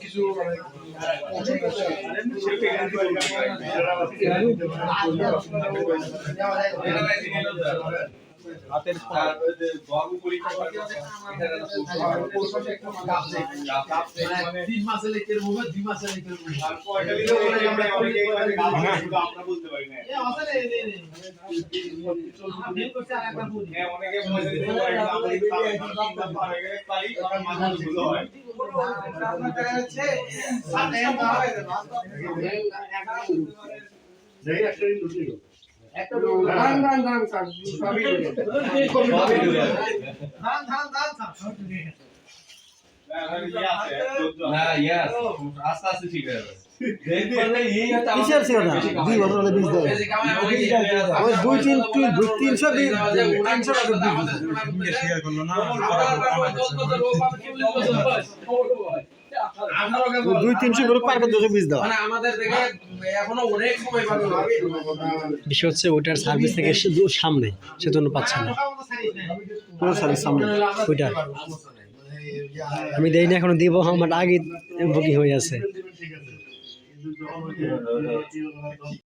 কিছু মানে হাতের তিন মাসে লেখের মুভে দুই মাসে লেখের মুভে আমরা বলতে পারি না অনেকে মনে না হয়ে হয় না আস্তে আস্তে ঠিক হয়ে যাবে কিসের ছিল না দুই বছর হলে বীজ দেয় ওই দুই তিন তিন দুই তিনশো বীজ তিনশো টাকা বীজ ওই দুই তিনশো করে পার করতে বীজ দেওয়া মানে পাবে বিষয় হচ্ছে ওইটার সার্ভিস থেকে সামনে সেজন্য পাচ্ছে না। সার্ভিস সামনে ওইটার। আমি দেই না এখনও দিব আমার আগে বুকিং হয়ে আছে।